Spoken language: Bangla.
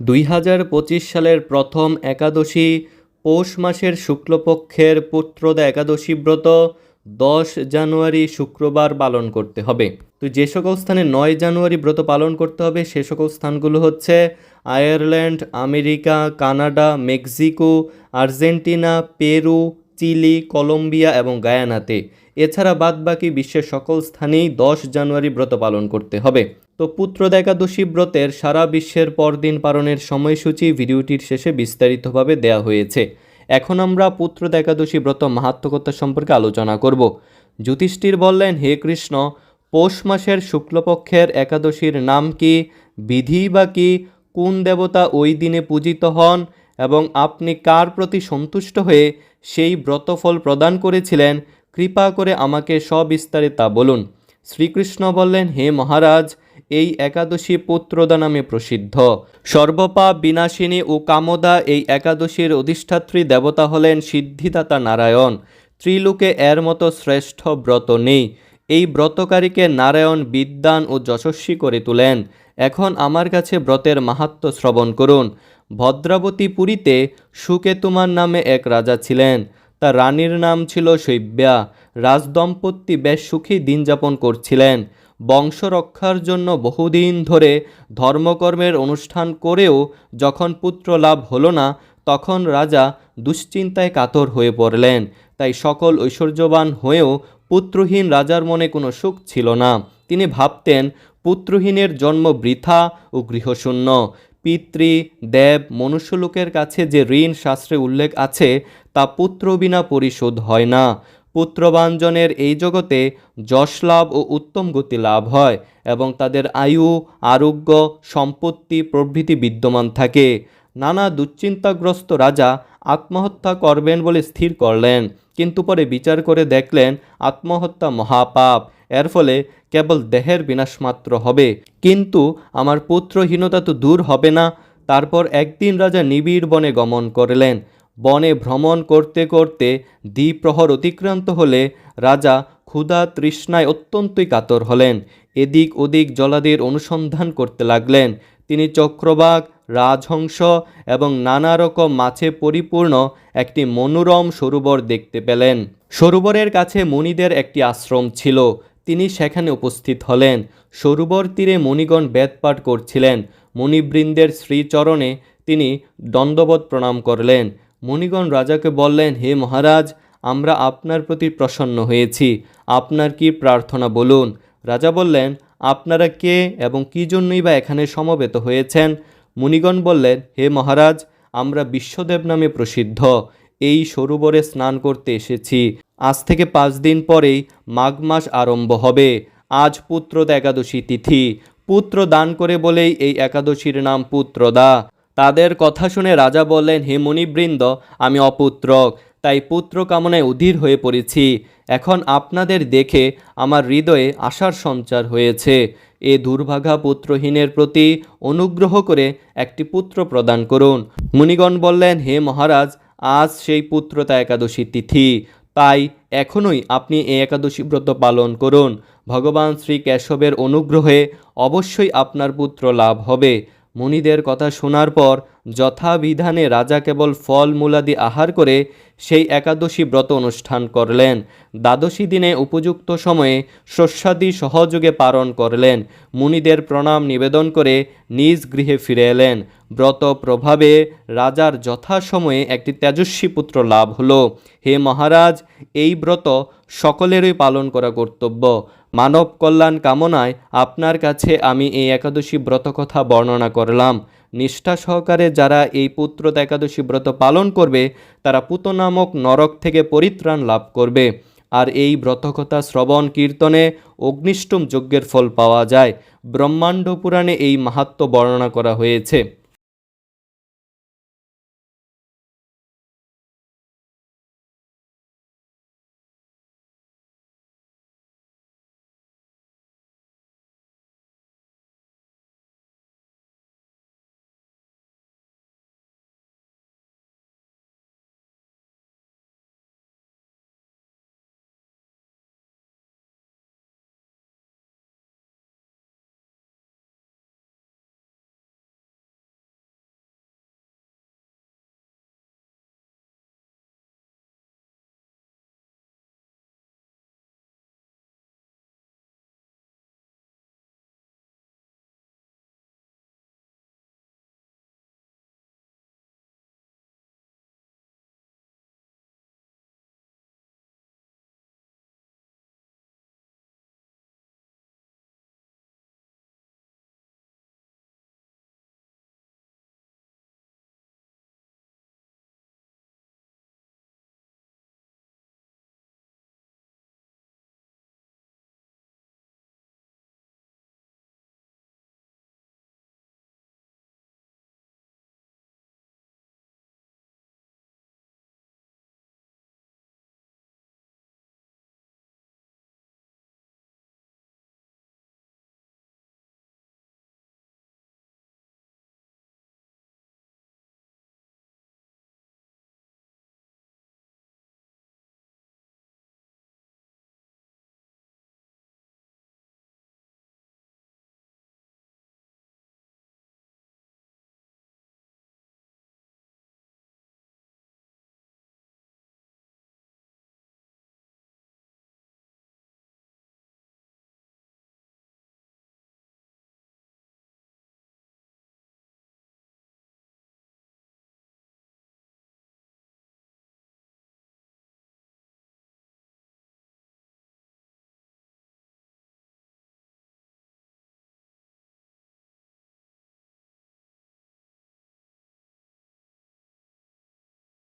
দুই হাজার পঁচিশ সালের প্রথম একাদশী, পৌষ মাসের শুক্লপক্ষের পুত্রদা একাদশী ব্রত দশ জানুয়ারি শুক্রবার পালন করতে হবে। তো যে সকল স্থানে নয় জানুয়ারি ব্রত পালন করতে হবে, সে সকল স্থানগুলো হচ্ছে Ireland, America, Canada, Mexico, Argentina, Peru Chile, Colombia এবং গায়ানাতে। এছাড়া বাদবাকি বিশ্বের সকল স্থানেই দশ জানুয়ারি ব্রত পালন করতে হবে। তো পুত্রদা একাদশী ব্রতের সারা বিশ্বের পরদিন পালনের সময়সূচি ভিডিওটির শেষে বিস্তারিতভাবে দেয়া হয়েছে। এখন আমরা পুত্রদা একাদশী ব্রত মাহাত্মকতা সম্পর্কে আলোচনা করব। যুধিষ্ঠির বললেন, হে কৃষ্ণ, পৌষ মাসের শুক্লপক্ষের একাদশীর নাম কি? বিধি বা কি? কোন দেবতা ওই দিনে পূজিত হন? এবং আপনি কার প্রতি সন্তুষ্ট হয়ে সেই ব্রতফল প্রদান করেছিলেন, কৃপা করে আমাকে সবিস্তারে তা বলুন। শ্রীকৃষ্ণ বললেন, হে মহারাজ, এই একাদশী পুত্রদা নামে প্রসিদ্ধ। সর্বপাপ বিনাশিনী ও কামদা এই একাদশীর অধিষ্ঠাত্রী দেবতা হলেন সিদ্ধিদাতা নারায়ণ। ত্রিলোকে এর মতো শ্রেষ্ঠ ব্রত নেই। এই ব্রতকারীকে নারায়ণ বিদ্যান ও যশস্বী করে তোলেন। এখন আমার কাছে ব্রতের মাহাত্ম শ্রবণ করুন। ভদ্রাবতী পুরীতে সুকেতুমার নামে এক রাজা ছিলেন। তার রানীর নাম ছিল শৈব্যা। রাজদম্পতি বেশ সুখী দিন যাপন করছিলেন। বংশ রক্ষার জন্য বহুদিন ধরে ধর্মকর্মের অনুষ্ঠান করেও যখন পুত্র লাভ হলো না, তখন রাজা দুশ্চিন্তায় কাতর হয়ে পড়লেন। তাই সকল ঐশ্বর্যবান হয়েও পুত্রহীন রাজার মনে কোনো সুখ ছিল না। তিনি ভাবতেন, পুত্রহীনের জন্ম বৃথা ও গৃহশূন্য। পিতৃ, দেব, মনুষ্যলোকের কাছে যে ঋণ শাস্ত্রে উল্লেখ আছে, তা পুত্র বিনা পরিশোধ হয় না। পুত্রবাঞ্জনের এই জগতে যশ লাভ ও উত্তম গতি লাভ হয় এবং তাদের আয়ু, আরোগ্য, সম্পত্তি, প্রভৃতি বিদ্যমান থাকে। নানা দুশ্চিন্তাগ্রস্ত রাজা আত্মহত্যা করবেন বলে স্থির করলেন, কিন্তু পরে বিচার করে দেখলেন আত্মহত্যা মহাপাপ। এর ফলে কেবল দেহের বিনাশ মাত্র হবে। কিন্তু আমার পুত্রহীনতা তো দূর হবে না। তারপর একদিন রাজা নিবিড় বনে গমন করলেন। বনে ভ্রমণ করতে করতে দ্বিপ্রহর অতিক্রান্ত হলে রাজা ক্ষুধা তৃষ্ণায় অত্যন্তই কাতর হলেন। এদিক ওদিক জলাদের অনুসন্ধান করতে লাগলেন। তিনি চক্রবাক রাজহংস এবং নানা রকম মাছে পরিপূর্ণ একটি মনোরম সরোবর দেখতে পেলেন। সরোবরের কাছে মুনিদের একটি আশ্রম ছিল। তিনি সেখানে উপস্থিত হলেন। সরোবর তীরে মণিগণ বেদপাঠ করছিলেন। মণিবৃন্দের শ্রীচরণে তিনি দণ্ডবত প্রণাম করলেন। মণিগণ রাজাকে বললেন, হে মহারাজ, আমরা আপনার প্রতি প্রসন্ন হয়েছি। আপনার কি প্রার্থনা বলুন? রাজা বললেন, আপনারা কে এবং কী জন্যই বা এখানে সমবেত হয়েছেন? মুনিগণ বললেন, হে মহারাজ, আমরা বিশ্বদেব নামে প্রসিদ্ধ। এই সরোবরে স্নান করতে এসেছি। আজ থেকে পাঁচ দিন পরেই মাঘ মাস আরম্ভ হবে। আজ পুত্রদা একাদশী তিথি। পুত্র দান করে বলেই এই একাদশীর নাম পুত্রদা। তাদের কথা শুনে রাজা বললেন, হে মুনিবৃন্দ, আমি অপুত্রক। তাই পুত্র কামনায় অধীর হয়ে পড়েছি। এখন আপনাদের দেখে আমার হৃদয়ে আশার সঞ্চার হয়েছে। এ দুর্ভাগা পুত্রহীনের প্রতি অনুগ্রহ করে একটি পুত্র প্রদান করুন। মুনিগণ বললেন, হে মহারাজ, আজ সেই পুত্রতা একাদশী তিথি। তাই এখনই আপনি এই একাদশী ব্রত পালন করুন। ভগবান শ্রী কেশবের অনুগ্রহে অবশ্যই আপনার পুত্র লাভ হবে। মুনিদের কথা শোনার পর যথাবিধানে রাজা কেবল ফল মূলাদি আহার করে সেই একাদশী ব্রত অনুষ্ঠান করলেন। দ্বাদশী দিনে উপযুক্ত সময়ে শস্যাদি সহযোগে পালন করলেন। মুনিদের প্রণাম নিবেদন করে নিজ গৃহে ফিরে এলেন। ব্রত প্রভাবে রাজার যথাসময়ে একটি তেজস্বী পুত্র লাভ হলো। হে মহারাজ, এই ব্রত সকলেরই পালন করা কর্তব্য। মানব কল্যাণ কামনায় আপনার কাছে আমি এই একাদশী ব্রত কথা বর্ণনা করলাম। নিষ্ঠা সহকারে যারা এই পুত্রতা একাদশী ব্রত পালন করবে, তারা পুত নামক নরক থেকে পরিত্রাণ লাভ করবে। আর এই ব্রতকথা শ্রবণ কীর্তনে অগ্নিষ্টম যজ্ঞের ফল পাওয়া যায়। ব্রহ্মাণ্ড পুরাণে এই মাহাত্ম বর্ণনা করা হয়েছে।